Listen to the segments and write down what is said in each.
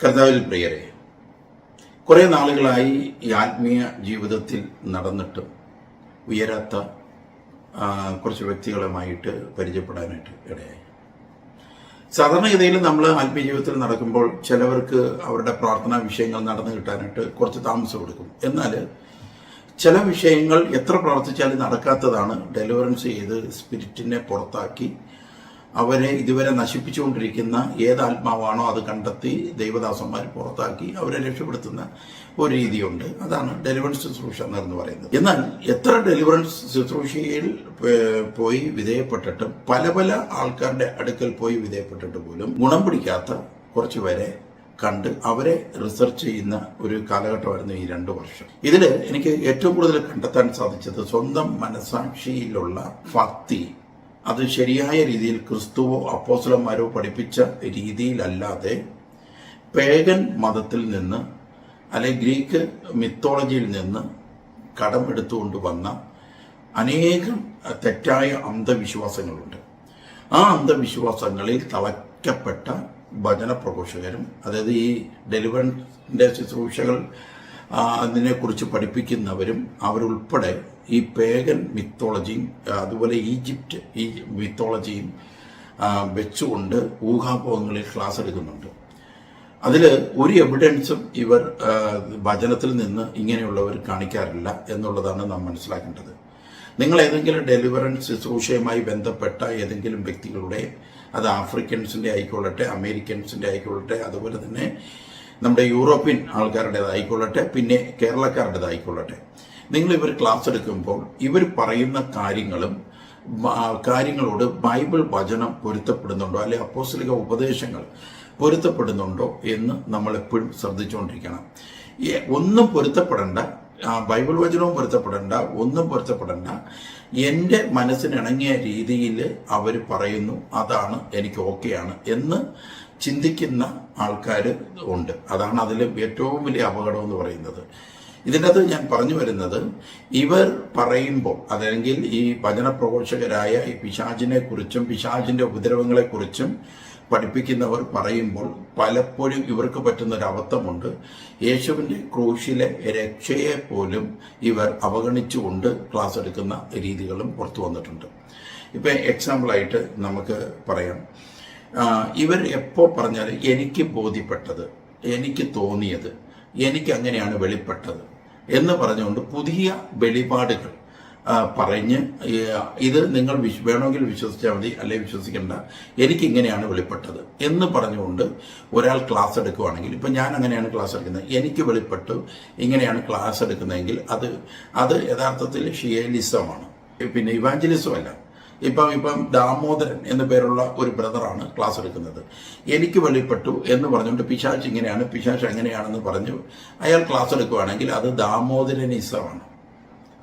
കർത്താവിൽ പ്രിയരെ കുറേ നാളുകളായി ഈ ആത്മീയ ജീവിതത്തിൽ നടന്നിട്ട് ഉയരാത്ത കുറച്ച് വ്യക്തികളുമായിട്ട് പരിചയപ്പെടാനായിട്ട് ഇടയായി. സാധാരണഗതിയിൽ നമ്മൾ ആത്മീയ ജീവിതത്തിൽ നടക്കുമ്പോൾ ചിലവർക്ക് അവരുടെ പ്രാർത്ഥനാ വിഷയങ്ങൾ നടന്നു കിട്ടാനായിട്ട് കുറച്ച് താമസം കൊടുക്കും എന്നാൽ ചില വിഷയങ്ങൾ എത്ര പ്രാർത്ഥിച്ചാലും നടക്കാത്തതാണ് ഡെലിവറൻസ് ചെയ്ത് സ്പിരിറ്റിനെ പുറത്താക്കി അവരെ ഇതുവരെ നശിപ്പിച്ചുകൊണ്ടിരിക്കുന്ന ഏത് ആത്മാവാണോ അത് കണ്ടെത്തി ദൈവദാസന്മാർ പുറത്താക്കി അവരെ രക്ഷപ്പെടുത്തുന്ന ഒരു രീതിയുണ്ട്. അതാണ് ഡെലിവറൻസ് ശുശ്രൂഷ എന്ന് പറയുന്നത്. എന്നാൽ എത്ര ഡെലിവറൻസ് ശുശ്രൂഷയിൽ പോയി വിധേയപ്പെട്ടിട്ടും പല പല ആൾക്കാരുടെ അടുക്കൽ പോയി വിധേയപ്പെട്ടിട്ട് പോലും ഗുണം പിടിക്കാത്ത കുറച്ച് പേരെ കണ്ട് അവരെ റിസർച്ച് ചെയ്യുന്ന ഒരു കാലഘട്ടമായിരുന്നു ഈ രണ്ട് വർഷം. ഇതിൽ എനിക്ക് ഏറ്റവും കൂടുതൽ കണ്ടെത്താൻ സാധിച്ചത് സ്വന്തം മനസാക്ഷിയിലുള്ള ഭക്തി അത് ശരിയായ രീതിയിൽ ക്രിസ്തുവോ അപ്പോസ്ലന്മാരോ പഠിപ്പിച്ച രീതിയിലല്ലാതെ പേഗൻ മതത്തിൽ നിന്ന് അല്ലെ ഗ്രീക്ക് മിത്തോളജിയിൽ നിന്ന് കടമെടുത്തുകൊണ്ട് വന്ന അനേകം തെറ്റായ അന്ധവിശ്വാസങ്ങളുണ്ട്. ആ അന്ധവിശ്വാസങ്ങളിൽ തളയ്ക്കപ്പെട്ട ഭജന പ്രഘോഷകരും അതായത് ഈ ഡെലിവറിന്റെ ശുശ്രൂഷകൾ അതിനെക്കുറിച്ച് പഠിപ്പിക്കുന്നവരും അവരുൾപ്പെടെ ഈ പേഗൻ മിത്തോളജിയും അതുപോലെ ഈജിപ്റ്റ് ഈ മിത്തോളജിയും വെച്ചുകൊണ്ട് ഊഹാപോഹങ്ങളിൽ ക്ലാസ് എടുക്കുന്നുണ്ട്. അതിൽ ഒരു എവിഡൻസും ഇവർ വചനത്തിൽ നിന്ന് ഇങ്ങനെയുള്ളവർ കാണിക്കാറില്ല എന്നുള്ളതാണ് നാം മനസ്സിലാക്കേണ്ടത്. നിങ്ങൾ ഏതെങ്കിലും ഡെലിവറൻസ് ശുശ്രൂഷയുമായി ബന്ധപ്പെട്ട ഏതെങ്കിലും വ്യക്തികളുടെ അത് ആഫ്രിക്കൻസിന്റെ ആയിക്കൊള്ളട്ടെ അമേരിക്കൻസിന്റെ ആയിക്കൊള്ളട്ടെ അതുപോലെ തന്നെ നമ്മുടെ യൂറോപ്യൻ ആൾക്കാരുടേതായിക്കൊള്ളട്ടെ പിന്നെ കേരളക്കാരുടേതായിക്കൊള്ളട്ടെ. നിങ്ങൾ ഇവർ ക്ലാസ് എടുക്കുമ്പോൾ ഇവർ പറയുന്ന കാര്യങ്ങളും കാര്യങ്ങളോട് ബൈബിൾ വചനം പൊരുത്തപ്പെടുന്നുണ്ടോ അല്ലെ അപ്പോസ്ലിക ഉപദേശങ്ങൾ പൊരുത്തപ്പെടുന്നുണ്ടോ എന്ന് നമ്മൾ എപ്പോഴും ശ്രദ്ധിച്ചുകൊണ്ടിരിക്കണം ഒന്നും പൊരുത്തപ്പെടേണ്ട ബൈബിൾ വചനവും പൊരുത്തപ്പെടേണ്ട ഒന്നും പൊരുത്തപ്പെടേണ്ട. എന്റെ മനസ്സിനിണങ്ങിയ രീതിയിൽ അവർ പറയുന്നു അതാണ് എനിക്ക് ഓക്കെയാണ് എന്ന് ചിന്തിക്കുന്ന ആൾക്കാർ ഉണ്ട്. അതാണ് അതിൽ ഏറ്റവും വലിയ അപകടം എന്ന് പറയുന്നത്. ഇതിന്റെ അകത്ത് ഞാൻ പറഞ്ഞു വരുന്നത് ഇവർ പറയുമ്പോൾ അതല്ലെങ്കിൽ ഈ ഭജന പ്രഘോഷകരായ ഈ പിശാചിനെ കുറിച്ചും പിശാചിന്റെ ഉപദ്രവങ്ങളെ കുറിച്ചും പഠിപ്പിക്കുന്നവർ പറയുമ്പോൾ പലപ്പോഴും ഇവർക്ക് പറ്റുന്ന ഒരു അബദ്ധമുണ്ട് യേശുവിന്റെ ക്രൂശിലെ രക്ഷയെ പോലും ഇവർ അവഗണിച്ചുകൊണ്ട് ക്ലാസ് എടുക്കുന്ന രീതികളും പുറത്തു വന്നിട്ടുണ്ട്. ഇപ്പൊ എക്സാമ്പിളായിട്ട് നമുക്ക് പറയാം. ഇവർ എപ്പോൾ പറഞ്ഞാൽ എനിക്ക് ബോധ്യപ്പെട്ടത് എനിക്ക് തോന്നിയത് എനിക്ക് അങ്ങനെയാണ് വെളിപ്പെട്ടത് എന്ന് പറഞ്ഞുകൊണ്ട് പുതിയ വെളിപാടുകൾ പറഞ്ഞ് ഇത് നിങ്ങൾ വിശ് വേണമെങ്കിൽ വിശ്വസിച്ചാൽ മതി അല്ലെ വിശ്വസിക്കേണ്ട. എനിക്ക് ഇങ്ങനെയാണ് വെളിപ്പെട്ടത്. എന്ന് പറഞ്ഞുകൊണ്ട് ഒരാൾ ക്ലാസ് എടുക്കുവാണെങ്കിൽ ഇപ്പം ഞാൻ അങ്ങനെയാണ് ക്ലാസ് എടുക്കുന്നത്. എനിക്ക് വെളിപ്പെട്ടു ഇങ്ങനെയാണ് ക്ലാസ് എടുക്കുന്നതെങ്കിൽ അത് അത് യഥാർത്ഥത്തിൽ ഷിയലിസമാണ്. പിന്നെ ഇവാഞ്ചലിസം അല്ല ഇപ്പം ഇപ്പം ദാമോദരൻ എന്ന പേരുള്ള ഒരു ബ്രദറാണ് ക്ലാസ് എടുക്കുന്നത്. എനിക്ക് വെളിപ്പെട്ടു എന്ന് പറഞ്ഞുകൊണ്ട് പിശാച്ച് ഇങ്ങനെയാണ് പിശാച്ച് എങ്ങനെയാണെന്ന് പറഞ്ഞു അയാൾ ക്ലാസ് എടുക്കുവാണെങ്കിൽ അത് ദാമോദരനിസമാണ്.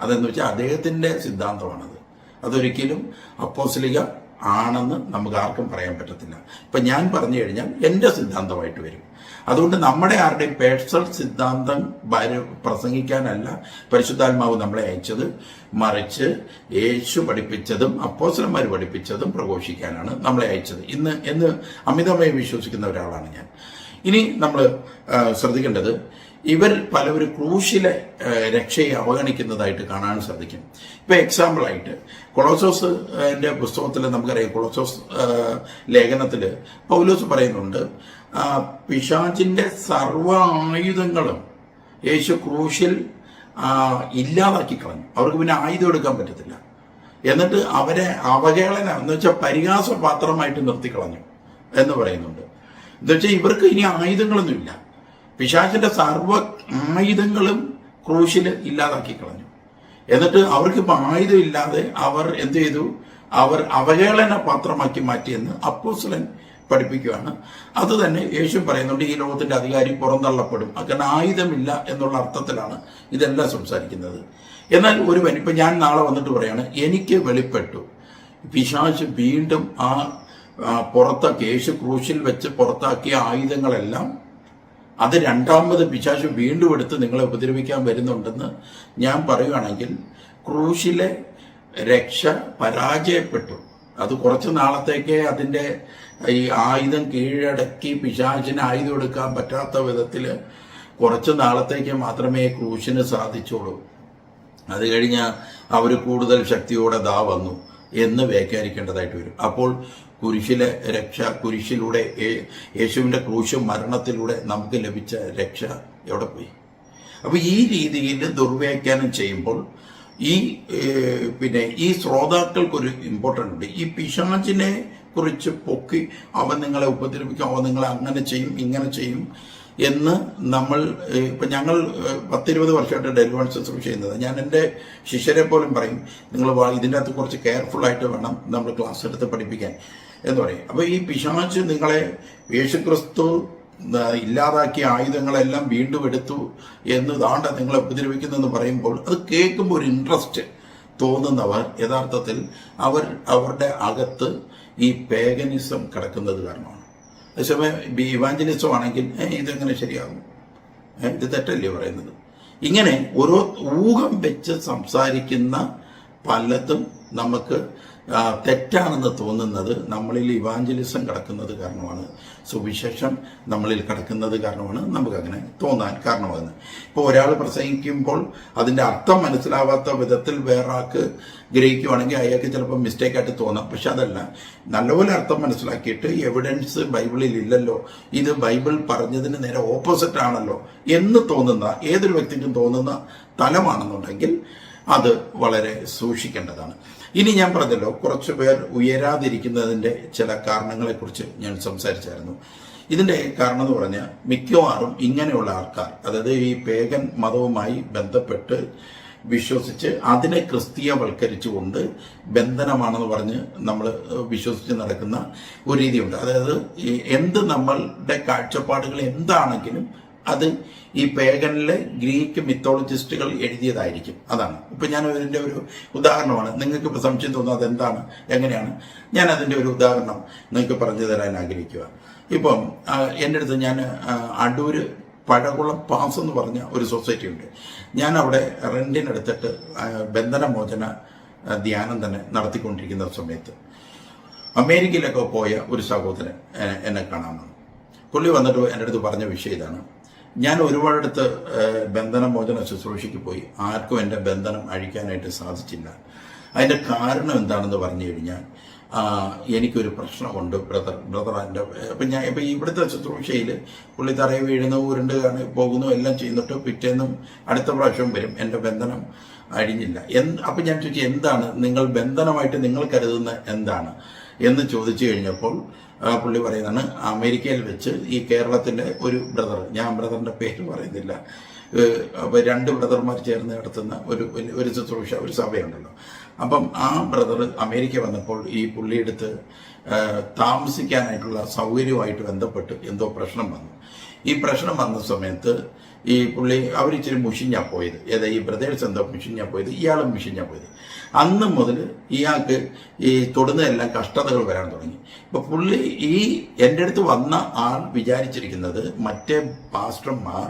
അതെന്ന് വെച്ചാൽ അദ്ദേഹത്തിന്റെ സിദ്ധാന്തമാണത്. അതൊരിക്കലും അപ്പോസ്ലിക ആണെന്ന് നമുക്ക് ആർക്കും പറയാൻ പറ്റത്തില്ല. ഇപ്പൊ ഞാൻ പറഞ്ഞു കഴിഞ്ഞാൽ എന്റെ സിദ്ധാന്തമായിട്ട് വരും. അതുകൊണ്ട് നമ്മുടെ ആരുടെയും പേഴ്സണൽ സിദ്ധാന്തം പ്രസംഗിക്കാനല്ല പരിശുദ്ധാത്മാവ് നമ്മളെ അയച്ചത്. മറിച്ച് യേശു പഠിപ്പിച്ചതും അപ്പോസലന്മാർ പഠിപ്പിച്ചതും പ്രഘോഷിക്കാനാണ് നമ്മളെ അയച്ചത്. ഇന്ന് എന്ന് അമിതമായി വിശ്വസിക്കുന്ന ഒരാളാണ് ഞാൻ. ഇനി നമ്മൾ ശ്രദ്ധിക്കേണ്ടത് ഇവർ പലവരും ക്രൂശിലെ രക്ഷയെ അവഗണിക്കുന്നതായിട്ട് കാണാൻ സാധിക്കും. ഇപ്പൊ എക്സാമ്പിൾ ആയിട്ട് കൊളോസോസ് പുസ്തകത്തിൽ നമുക്കറിയാം കൊളോസോസ് ലേഖനത്തിൽ പൗലോസ് പറയുന്നുണ്ട് പിശാചിന്റെ സർവ ആയുധങ്ങളും യേശു ക്രൂശിൽ ഇല്ലാതാക്കി കളഞ്ഞു. അവർക്ക് പിന്നെ ആയുധം എടുക്കാൻ പറ്റത്തില്ല. എന്നിട്ട് അവരെ അവഹേളന എന്ന് വെച്ചാൽ പരിഹാസപാത്രമായിട്ട് നിർത്തിക്കളഞ്ഞു എന്ന് പറയുന്നുണ്ട്. എന്ന് വെച്ചാൽ ഇവർക്ക് ഇനി ആയുധങ്ങളൊന്നുമില്ല. പിശാചിന്റെ സർവ ആയുധങ്ങളും ക്രൂശിൽ ഇല്ലാതാക്കി കളഞ്ഞു. എന്നിട്ട് അവർക്ക് ഇപ്പൊ ആയുധം ഇല്ലാതെ അവർ എന്ത് ചെയ്തു? അവർ അവഹേളന പാത്രമാക്കി മാറ്റിയെന്ന് അപ്പോസ്ലൻ പഠിപ്പിക്കുകയാണ്. അത് തന്നെ യേശു പറയുന്നുണ്ട് ഈ ലോകത്തിന്റെ അധികാരി പുറന്തള്ളപ്പെടും. അങ്ങനെ ആയുധമില്ല എന്നുള്ള അർത്ഥത്തിലാണ് ഇതെല്ലാം സംസാരിക്കുന്നത്. എന്നാൽ ഒരുവൻ ഇപ്പൊ ഞാൻ നാളെ വന്നിട്ട് പറയാണ് എനിക്ക് വെളിപ്പെട്ടു. പിശാച് വീണ്ടും ആ, പുറത്താക്കി യേശു ക്രൂശിൽ വെച്ച് പുറത്താക്കിയ ആയുധങ്ങളെല്ലാം അത് രണ്ടാമത് പിശാചു വീണ്ടും എടുത്ത് നിങ്ങളെ ഉപദ്രവിക്കാൻ വരുന്നുണ്ടെന്ന് ഞാൻ പറയുകയാണെങ്കിൽ ക്രൂശിലെ രക്ഷ പരാജയപ്പെട്ടു. അത് കുറച്ച് നാളത്തേക്ക് അതിന്റെ ഈ ആയുധം കീഴടക്കി പിശാചിന് ആയുധം എടുക്കാൻ പറ്റാത്ത വിധത്തിൽ കുറച്ച് നാളത്തേക്ക് മാത്രമേ ക്രൂശിന് സാധിച്ചുള്ളൂ. അത് കഴിഞ്ഞ് അവർ കൂടുതൽ ശക്തിയോടെ ദാ വന്നു എന്ന് വ്യാഖ്യാനിക്കേണ്ടതായിട്ട് വരും. അപ്പോൾ കുരിശിലെ രക്ഷ കുരിശിലൂടെ യേശുവിന്റെ ക്രൂശ് മരണത്തിലൂടെ നമുക്ക് ലഭിച്ച രക്ഷ എവിടെ പോയി? അപ്പോൾ ഈ രീതിയിൽ ദുർവ്യാഖ്യാനം ചെയ്യുമ്പോൾ ഈ പിന്നെ ഈ ശ്രോതാക്കൾക്കൊരു ഇമ്പോർട്ടന്റ് ഉണ്ട്. ഈ പിശാചിനെ കുറിച്ച് പൊക്കി അവൻ നിങ്ങളെ ഉപദ്രവിക്കും അവൻ നിങ്ങളെ അങ്ങനെ ചെയ്യും ഇങ്ങനെ ചെയ്യും എന്ന് നമ്മൾ ഇപ്പം ഞങ്ങൾ പത്തിരുപത് വർഷമായിട്ട് ഡെലിവൻസ് ശുശ്രൂഷ ചെയ്യുന്നത്. ഞാൻ എന്റെ ശിഷ്യരെ പോലും പറയും നിങ്ങൾ ഇതിന്റെ അകത്ത് കുറച്ച് കെയർഫുൾ ആയിട്ട് വേണം നമ്മൾ ക്ലാസ് എടുത്ത് പഠിപ്പിക്കാൻ. എന്ന് പറയും. അപ്പൊ ഈ പിശാച്ച് നിങ്ങളെ യേശുക്രിസ്തു ഇല്ലാതാക്കിയ ആയുധങ്ങളെല്ലാം വീണ്ടും എടുത്തു എന്ന് താണ്ട നിങ്ങളെ ഉപദ്രവിക്കുന്നെന്ന് പറയുമ്പോൾ അത് കേൾക്കുമ്പോൾ ഒരു ഇൻട്രസ്റ്റ് തോന്നുന്നവർ യഥാർത്ഥത്തിൽ അവർ അവരുടെ അകത്ത് ഈ പേഗനിസം കിടക്കുന്നത് കാരണമാണ്. അതേസമയം ഇവാഞ്ചലിസം ആണെങ്കിൽ "ഏ, ഇതെങ്ങനെ ശരിയാകും? ഇത് തെറ്റല്ലേ പറയുന്നത്? ഇങ്ങനെ ഓരോ ഊഹം വെച്ച് സംസാരിക്കുന്ന പലതും നമുക്ക് തെറ്റാണെന്ന് തോന്നുന്നത് നമ്മളിൽ ഇവാഞ്ചലിസം കിടക്കുന്നത് കാരണമാണ്. സുവിശേഷം നമ്മളിൽ കിടക്കുന്നത് കാരണമാണ്. നമുക്കങ്ങനെ തോന്നാൻ കാരണമാകുന്നത്. ഇപ്പോൾ ഒരാൾ പ്രസംഗിക്കുമ്പോൾ അതിന്റെ അർത്ഥം മനസ്സിലാവാത്ത വിധത്തിൽ വേറൊരാൾക്ക് ഗ്രഹിക്കുവാണെങ്കിൽ അയാൾക്ക് ചിലപ്പോൾ മിസ്റ്റേക്കായിട്ട് തോന്നാം. പക്ഷെ അതല്ല നല്ലപോലെ അർത്ഥം മനസ്സിലാക്കിയിട്ട് എവിഡൻസ് ബൈബിളിൽ ഇല്ലല്ലോ ഇത് ബൈബിൾ പറഞ്ഞതിന് നേരെ ഓപ്പോസിറ്റ് ആണല്ലോ എന്ന് തോന്നുന്ന ഏതൊരു വ്യക്തിക്കും തോന്നുന്ന തലമാണെന്നുണ്ടെങ്കിൽ അത് വളരെ സൂക്ഷിക്കേണ്ടതാണ്. ഇനി ഞാൻ പറഞ്ഞല്ലോ കുറച്ചു പേർ ഉയരാതിരിക്കുന്നതിന്റെ ചില കാരണങ്ങളെക്കുറിച്ച് ഞാൻ സംസാരിച്ചായിരുന്നു. ഇതിന്റെ കാരണം എന്ന് പറഞ്ഞാൽ മിക്കവാറും ഇങ്ങനെയുള്ള ആൾക്കാർ അതായത് ഈ പേഗൻ മതവുമായി ബന്ധപ്പെട്ട് വിശ്വസിച്ച് അതിനെ ക്രിസ്തീയവൽക്കരിച്ചുകൊണ്ട് ബന്ധനമാണെന്ന് പറഞ്ഞ് നമ്മൾ വിശ്വസിച്ച് നടക്കുന്ന ഒരു രീതിയുണ്ട്. അതായത് എന്ത് നമ്മളുടെ കാഴ്ചപ്പാടുകൾ എന്താണെങ്കിലും അത് ഈ പേഗനിലെ ഗ്രീക്ക് മിത്തോളജിസ്റ്റുകൾ എഴുതിയതായിരിക്കും. അതാണ്. ഇപ്പം ഞാൻ അതിന്റെ ഒരു ഉദാഹരണമാണ്. നിങ്ങൾക്ക് ഇപ്പോൾ സംശയം തോന്നുന്നത് അതെന്താണ്? എങ്ങനെയാണ്? ഞാൻ അതിന്റെ ഒരു ഉദാഹരണം നിങ്ങൾക്ക് പറഞ്ഞു തരാൻ ആഗ്രഹിക്കുക. ഇപ്പം എന്റെ അടുത്ത് ഞാൻ അടൂർ പഴകുളം പാസ് എന്ന് പറഞ്ഞ ഒരു സൊസൈറ്റി ഉണ്ട്. ഞാൻ അവിടെ റെന്റിനെടുത്തിട്ട് ബന്ധനമോചന ധ്യാനം തന്നെ നടത്തിക്കൊണ്ടിരിക്കുന്ന സമയത്ത് അമേരിക്കയിലൊക്കെ പോയ ഒരു സഹോദരൻ എന്നെ കാണാൻ വന്നു. പുള്ളി വന്നിട്ട് എന്റെ അടുത്ത് പറഞ്ഞ വിഷയം ഇതാണ്. ഞാൻ ഒരുപാടടുത്ത് ബന്ധനം മോചന ശുശ്രൂഷയ്ക്ക് പോയി. ആർക്കും എന്റെ ബന്ധനം അഴിക്കാനായിട്ട് സാധിച്ചില്ല. അതിന്റെ കാരണം എന്താണെന്ന് പറഞ്ഞു കഴിഞ്ഞാൽ എനിക്കൊരു പ്രശ്നമുണ്ട് ബ്രദർ ബ്രദർ എന്റെ ഇപ്പം ഞാൻ ഇപ്പം ഇവിടുത്തെ ശുശ്രൂഷയിൽ പുള്ളി തറയെ വീഴുന്നു ഉരുണ്ട് പോകുന്നു എല്ലാം ചെയ്യുന്നിട്ട് പിറ്റേന്നും അടുത്ത പ്രാവശ്യം വരും. എന്റെ ബന്ധനം അഴിഞ്ഞില്ല. എന്ത് അപ്പം ഞാൻ ചോദിച്ചു എന്താണ്? നിങ്ങൾ ബന്ധനമായിട്ട് നിങ്ങൾ കരുതുന്ന എന്താണ്? എന്ന് ചോദിച്ചു കഴിഞ്ഞപ്പോൾ പുള്ളി പറയുന്നതാണ് അമേരിക്കയിൽ വെച്ച് ഈ കേരളത്തിലെ ഒരു ബ്രദർ ഞാൻ ബ്രദറിന്റെ പേര് പറയുന്നില്ല രണ്ട് ബ്രദർമാർ ചേർന്ന് നടത്തുന്ന ഒരു ഒരു ശുശ്രൂഷ ഒരു സഭയുണ്ടല്ലോ. അപ്പം ആ ബ്രദർ അമേരിക്ക വന്നപ്പോൾ ഈ പുള്ളിയെടുത്ത് താമസിക്കാനായിട്ടുള്ള സൗകര്യവുമായിട്ട് ബന്ധപ്പെട്ട് എന്തോ പ്രശ്നം വന്നു. ഈ പ്രശ്നം വന്ന സമയത്ത് ഈ പുള്ളി അവരിച്ചിരി മുഷിഞ്ഞാ പോയത്. ഏതാ ഈ ബ്രദേഴ്സ് എന്തോ മുഷിഞ്ഞാ പോയത് ഇയാളും മുഷിഞ്ഞാ പോയത്. അന്ന് മുതൽ ഇയാൾക്ക് ഈ തൊടുന്നതെല്ലാം കഷ്ടതകൾ വരാൻ തുടങ്ങി. ഇപ്പൊ പുള്ളി ഈ എന്റെ അടുത്ത് വന്ന ആൾ വിചാരിച്ചിരിക്കുന്നത് മറ്റേ പാസ്റ്റർമാർ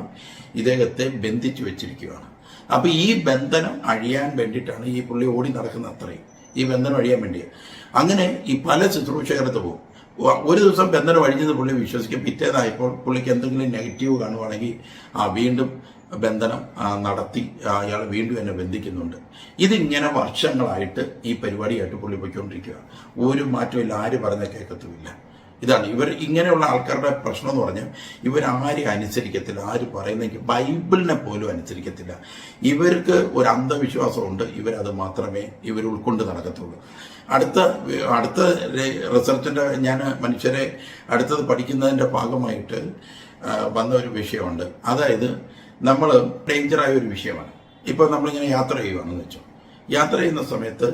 ഇദ്ദേഹത്തെ ബന്ധിച്ചു വെച്ചിരിക്കുകയാണ്. അപ്പൊ ഈ ബന്ധനം അഴിയാൻ വേണ്ടിയിട്ടാണ് ഈ പുള്ളി ഓടി നടക്കുന്നത് അത്രയും. ഈ ബന്ധനം അഴിയാൻ വേണ്ടി അങ്ങനെ ഈ പല ശുശ്രൂഷകരത്ത് പോകും ഒരു ദിവസം ബന്ധനം അഴിഞ്ഞത് പുള്ളി വിശ്വസിക്കും. പിറ്റേതായപ്പോൾ പുള്ളിക്ക് എന്തെങ്കിലും നെഗറ്റീവ് കാണുവാണെങ്കിൽ ആ വീണ്ടും ബന്ധനം നടത്തി അയാൾ വീണ്ടും എന്നെ ബന്ധിക്കുന്നുണ്ട്. ഇതിങ്ങനെ വർഷങ്ങളായിട്ട് ഈ പരിപാടിയായിട്ട് പുള്ളി പോയിക്കൊണ്ടിരിക്കുക ഒരു മാറ്റമില്ല ആര് പറഞ്ഞ കേൾക്കത്തുമില്ല ഇതാണ് ഇവർ ഇങ്ങനെയുള്ള ആൾക്കാരുടെ പ്രശ്നം എന്ന് പറഞ്ഞാൽ ആരും അനുസരിക്കത്തില്ല ആര് പറയുന്നെങ്കിൽ ബൈബിളിനെ പോലും അനുസരിക്കത്തില്ല. ഇവർക്ക് ഒരു അന്ധവിശ്വാസമുണ്ട് ഇവരത് മാത്രമേ ഇവർ ഉൾക്കൊണ്ട് നടക്കത്തുള്ളൂ. അടുത്ത അടുത്ത റിസർച്ചിന്റെ ഞാൻ മനുഷ്യരെ അടുത്തത് പഠിക്കുന്നതിന്റെ ഭാഗമായിട്ട് വന്ന ഒരു വിഷയമുണ്ട്. അതായത് നമ്മൾ ഡേഞ്ചറായ ഒരു വിഷയമാണ്. ഇപ്പോൾ നമ്മളിങ്ങനെ യാത്ര ചെയ്യുവാണെന്ന് വെച്ചോ. യാത്ര ചെയ്യുന്ന സമയത്ത്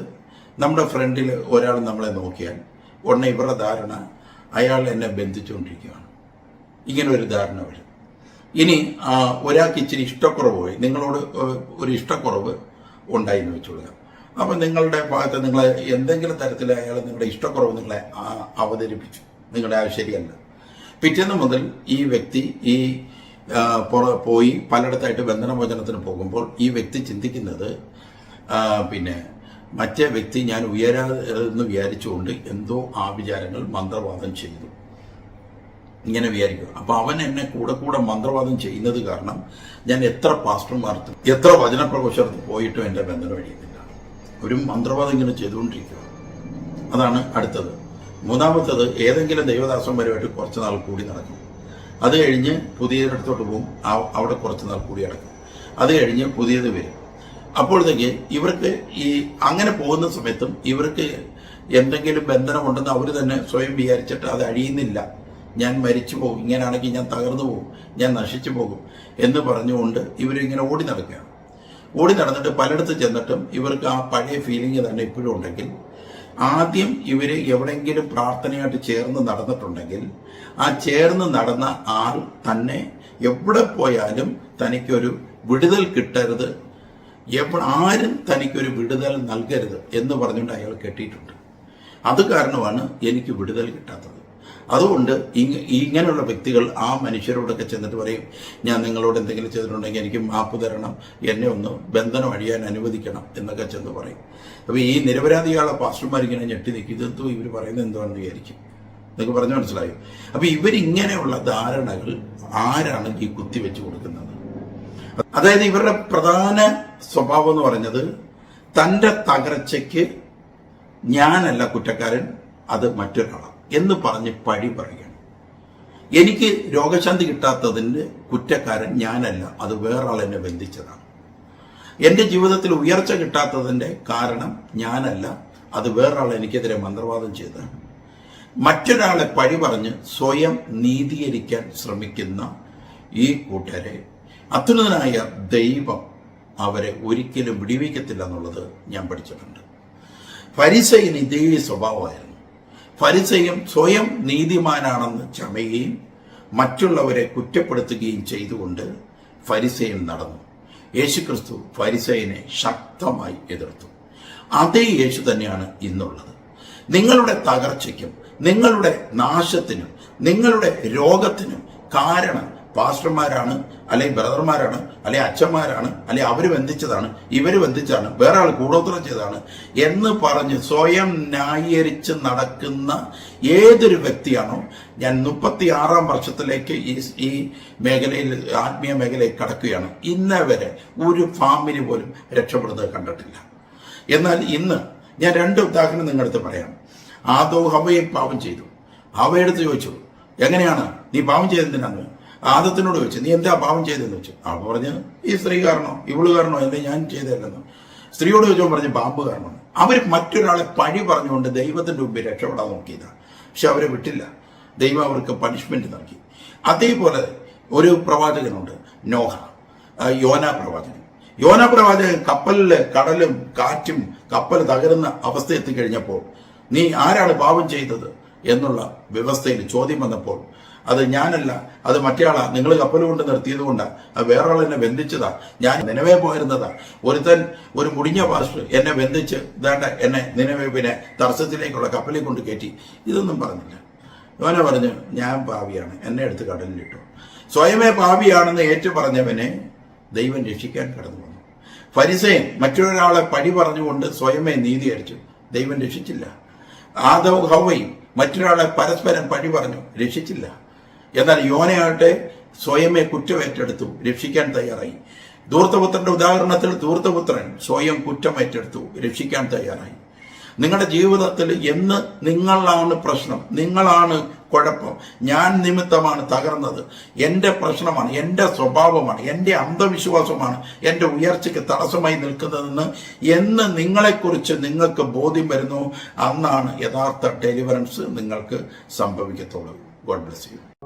നമ്മുടെ ഫ്രണ്ടിൽ ഒരാൾ നമ്മളെ നോക്കിയാൽ ഉടനെ ഇവരുടെ ധാരണ അയാൾ എന്നെ ബന്ധിച്ചുകൊണ്ടിരിക്കുകയാണ്. ഇങ്ങനെ ഒരു ധാരണ വരും. ഇനി ഒരാൾക്ക് ഇച്ചിരി ഇഷ്ടക്കുറവ് പോയി. നിങ്ങളോട് ഒരു ഇഷ്ടക്കുറവ് ഉണ്ടായി എന്ന് വെച്ചോളുക അപ്പം നിങ്ങളുടെ ഭാഗത്ത് നിങ്ങൾ എന്തെങ്കിലും തരത്തിൽ അയാൾ നിങ്ങളുടെ ഇഷ്ടക്കുറവ് നിങ്ങളെ അവതരിപ്പിച്ചു. നിങ്ങളുടെ ശരിയല്ല. പിറ്റേന്ന് മുതൽ ഈ വ്യക്തി ഈ പോയി പലയിടത്തായിട്ട് ബന്ധനമോചനത്തിന് പോകുമ്പോൾ ഈ വ്യക്തി ചിന്തിക്കുന്നത് പിന്നെ മറ്റേ വ്യക്തി ഞാൻ ഉയരാതെന്ന് വിചാരിച്ചുകൊണ്ട് എന്തോ ആ വിചാരങ്ങൾ മന്ത്രവാദം ചെയ്തു. ഇങ്ങനെ വിചാരിക്കുക. അപ്പൊ അവൻ എന്നെ കൂടെ കൂടെ മന്ത്രവാദം ചെയ്യുന്നത് കാരണം ഞാൻ എത്ര പാസ്റ്റർമാർക്ക് എത്ര വചനപ്രഘോഷത്ത് പോയിട്ടും എന്റെ ബന്ധനം കഴിയുന്നില്ല ഒരു മന്ത്രവാദം ഇങ്ങനെ ചെയ്തുകൊണ്ടിരിക്കുക. അതാണ് അടുത്തത്. മൂന്നാമത്തത് ഏതെങ്കിലും ദൈവദാസന്മാരുമായിട്ട് കുറച്ച് നാൾ കൂടി നടക്കും. അത് കഴിഞ്ഞ് പുതിയതിനടുത്തോട്ട് പോകും. അവിടെ കുറച്ച് നാൾ കൂടി അടക്കും. അത് കഴിഞ്ഞ് പുതിയത് വരും. അപ്പോഴത്തേക്ക് ഇവർക്ക് ഈ അങ്ങനെ പോകുന്ന സമയത്തും ഇവർക്ക് എന്തെങ്കിലും ബന്ധനമുണ്ടെന്ന് അവർ തന്നെ സ്വയം വിചാരിച്ചിട്ട് അത് അഴിയുന്നില്ല. ഞാൻ മരിച്ചു പോകും. ഇങ്ങനെയാണെങ്കിൽ ഞാൻ തകർന്നു പോകും. ഞാൻ നശിച്ചു പോകും എന്ന് പറഞ്ഞുകൊണ്ട് ഇവരിങ്ങനെ ഓടി നടക്കുകയാണ്. ഓടി നടന്നിട്ട് പലയിടത്ത് ചെന്നിട്ടും ഇവർക്ക് ആ പഴയ ഫീലിംഗ് തന്നെ ഇപ്പോഴും ഉണ്ടെങ്കിൽ ആദ്യം ഇവർ എവിടെയെങ്കിലും പ്രാർത്ഥനയായിട്ട് ചേർന്ന് നടന്നിട്ടുണ്ടെങ്കിൽ ആ ചേർന്ന് നടന്ന ആൾ തന്നെ എവിടെ പോയാലും തനിക്കൊരു വിടുതൽ കിട്ടരുത്. എവിടെ ആരും തനിക്കൊരു വിടുതൽ നൽകരുത് എന്ന് പറഞ്ഞുകൊണ്ട് അയാൾ കെട്ടിയിട്ടുണ്ട്. അത് കാരണമാണ് എനിക്ക് വിടുതൽ കിട്ടാത്തത്. അതുകൊണ്ട് ഇങ്ങ- ഇങ്ങനെയുള്ള വ്യക്തികൾ ആ മനുഷ്യരോടൊക്കെ ചെന്നിട്ട് പറയും ഞാൻ നിങ്ങളോട് എന്തെങ്കിലും ചെയ്തിട്ടുണ്ടെങ്കിൽ എനിക്ക് മാപ്പ് തരണം എന്നെ ഒന്ന് ബന്ധനം അഴിയാൻ അനുവദിക്കണം എന്നൊക്കെ ചെന്ന് പറയും. അപ്പോൾ ഈ നിരപരാധികളെ പാസ്റ്റർമാർ ഇങ്ങനെ ഞെട്ടി നിൽക്കും. ഇതെന്തോ ഇവർ പറയുന്നത് എന്താണെന്ന് വിചാരിക്കും. നിങ്ങൾക്ക് പറഞ്ഞു മനസ്സിലായി. അപ്പോൾ ഇവരിങ്ങനെയുള്ള ധാരണകൾ ആരാണ് ഈ കുത്തിവെച്ച് കൊടുക്കുന്നത്? അതായത് ഇവരുടെ പ്രധാന സ്വഭാവം എന്ന് പറഞ്ഞത് തന്റെ തകർച്ചയ്ക്ക് ഞാനല്ല കുറ്റക്കാരൻ അത് മറ്റൊരാളാണ് എന്ന് പറഞ്ഞ് പഴി പറയുകയാണ്. എനിക്ക് രോഗശാന്തി കിട്ടാത്തതിന്റെ കുറ്റക്കാരൻ ഞാനല്ല അത് വേറൊരാൾ എന്നെ ബന്ധിച്ചതാണ്. എന്റെ ജീവിതത്തിൽ ഉയർച്ച കിട്ടാത്തതിന്റെ കാരണം ഞാനല്ല അത് വേറൊരാൾ എനിക്കെതിരെ മന്ത്രവാദം ചെയ്തതാണ്. മറ്റൊരാളെ പഴി പറഞ്ഞ് സ്വയം നീതീകരിക്കാൻ ശ്രമിക്കുന്ന ഈ കൂട്ടരെ അത്യുന്നതനായ ദൈവം അവരെ ഒരിക്കലും വിടിവിക്കത്തില്ല എന്നുള്ളത് ഞാൻ പഠിച്ചിട്ടുണ്ട്. ഫരിസയിന് ഇതേ സ്വഭാവമായിരുന്നു. ഫരിസയും സ്വയം നീതിമാനാണെന്ന് ചമയുകയും മറ്റുള്ളവരെ കുറ്റപ്പെടുത്തുകയും ചെയ്തുകൊണ്ട് ഫരിസയൻ നടന്നു. യേശുക്രിസ്തു ഫരിസയനെ ശക്തമായി എതിർത്തു. അതേ യേശു തന്നെയാണ് ഇന്നുള്ളത്. നിങ്ങളുടെ തകർച്ചയ്ക്കും നിങ്ങളുടെ നാശത്തിനും നിങ്ങളുടെ രോഗത്തിനും കാരണം പാസ്റ്റർമാരാണ് അല്ലെങ്കിൽ ബ്രദർമാരാണ് അല്ലെങ്കിൽ അച്ഛന്മാരാണ് അല്ലെങ്കിൽ അവർ ബന്ധിച്ചതാണ് ഇവർ ബന്ധിച്ചാണ് വേറെ ആൾ കൂടോത്രം ചെയ്തതാണ് എന്ന് പറഞ്ഞ് സ്വയം ന്യായീകരിച്ച് നടക്കുന്ന ഏതൊരു വ്യക്തിയാണോ ഞാൻ മുപ്പത്തി ആറാം വർഷത്തിലേക്ക് ഈ ഈ മേഖലയിൽ ആത്മീയ മേഖലയിൽ കടക്കുകയാണ്. ഇന്നവരെ ഒരു ഫാമിലി പോലും രക്ഷപ്പെടുന്നത് കണ്ടിട്ടില്ല. എന്നാൽ ഇന്ന് ഞാൻ രണ്ട് ഉദാഹരണം അടുത്ത് പറയാം. ആദോ ഹവയും പാപം ചെയ്തു. ഹവയെടുത്ത് ചോദിച്ചു എങ്ങനെയാണ്? നീ പാപം ചെയ്തെന്തിനാന്ന്? ആദത്തിനോട് ചോദിച്ചു നീ എന്താ പാപം ചെയ്തെന്ന് വെച്ചു അവ പറഞ്ഞ് ഈ സ്ത്രീ കാരണോ ഇവൾ കാരണോ എന്നെ ഞാൻ ചെയ്തതല്ലെന്ന്. സ്ത്രീയോട് ചോദിച്ചപ്പോൾ പറഞ്ഞു പാമ്പ് കാരണം. അവർ മറ്റൊരാളെ പഴി പറഞ്ഞുകൊണ്ട് ദൈവത്തിന്റെ മുമ്പിൽ രക്ഷപ്പെടാൻ നോക്കിയതാണ് പക്ഷെ അവരെ വിട്ടില്ല. ദൈവം അവർക്ക് പണിഷ്മെന്റ് നൽകി. അതേപോലെ ഒരു പ്രവാചകനുണ്ട് നോഹ യോന പ്രവാചകൻ. യോന പ്രവാചകൻ കപ്പലിൽ കടലും കാറ്റും കപ്പൽ തകരുന്ന അവസ്ഥ എത്തിക്കഴിഞ്ഞപ്പോൾ നീ ആരാണ് പാപം ചെയ്തത്? എന്നുള്ള വ്യവസ്ഥയിൽ ചോദ്യം വന്നപ്പോൾ അത് ഞാനല്ല അത് മറ്റേയാളാ. നിങ്ങൾ കപ്പൽ കൊണ്ട് നിർത്തിയത് കൊണ്ടാ. വേറൊരാൾ എന്നെ ബന്ധിച്ചതാ. ഞാൻ നിലവേ പോയിരുന്നതാ. ഒരുത്തൻ ഒരു മുടിഞ്ഞ പാസ്റ്റർ എന്നെ ബന്ധിച്ച് ഇതാണ്ട എന്നെ നിലവേ പിന്നെ തർസത്തിലേക്കുള്ള കപ്പലിൽ കൊണ്ട് കയറ്റി. ഇതൊന്നും പറഞ്ഞില്ല. യോന പറഞ്ഞു ഞാൻ പാവിയാണ് എന്നെ എടുത്ത് കടലിലിട്ടു സ്വയമേ പാവിയാണെന്ന് ഏറ്റു പറഞ്ഞവനെ ദൈവം രക്ഷിക്കാൻ കടന്നു ഫരിസയൻ മറ്റൊരാളെ പഴി പറഞ്ഞുകൊണ്ട് സ്വയമേ നീതി അടിച്ചു. ദൈവം രക്ഷിച്ചില്ല. ആദവ് ഹവയും മറ്റൊരാളെ പരസ്പരം പഴി പറഞ്ഞു രക്ഷിച്ചില്ല. എന്നാൽ യോനയാകട്ടെ സ്വയമേ കുറ്റമേറ്റെടുത്തു രക്ഷിക്കാൻ തയ്യാറായി. ധൂർത്തപുത്രന്റെ ഉദാഹരണത്തിൽ ധൂർത്തപുത്രൻ സ്വയം കുറ്റമേറ്റെടുത്തു രക്ഷിക്കാൻ തയ്യാറായി. നിങ്ങളുടെ ജീവിതത്തിൽ എന്ന് നിങ്ങളാണ് പ്രശ്നം. നിങ്ങളാണ് കുഴപ്പം. ഞാൻ നിമിത്തമാണ് തകർന്നത്. എന്റെ പ്രശ്നമാണ് എന്റെ സ്വഭാവമാണ് എന്റെ അന്ധവിശ്വാസമാണ് എന്റെ ഉയർച്ചയ്ക്ക് തടസ്സമായി നിൽക്കുന്നതെന്ന് എന്ന് നിങ്ങളെക്കുറിച്ച് നിങ്ങൾക്ക് ബോധ്യം വരുന്നു. അന്നാണ് യഥാർത്ഥ ഡെലിവറൻസ് നിങ്ങൾക്ക് സംഭവിക്കത്തുള്ളൂ. God bless you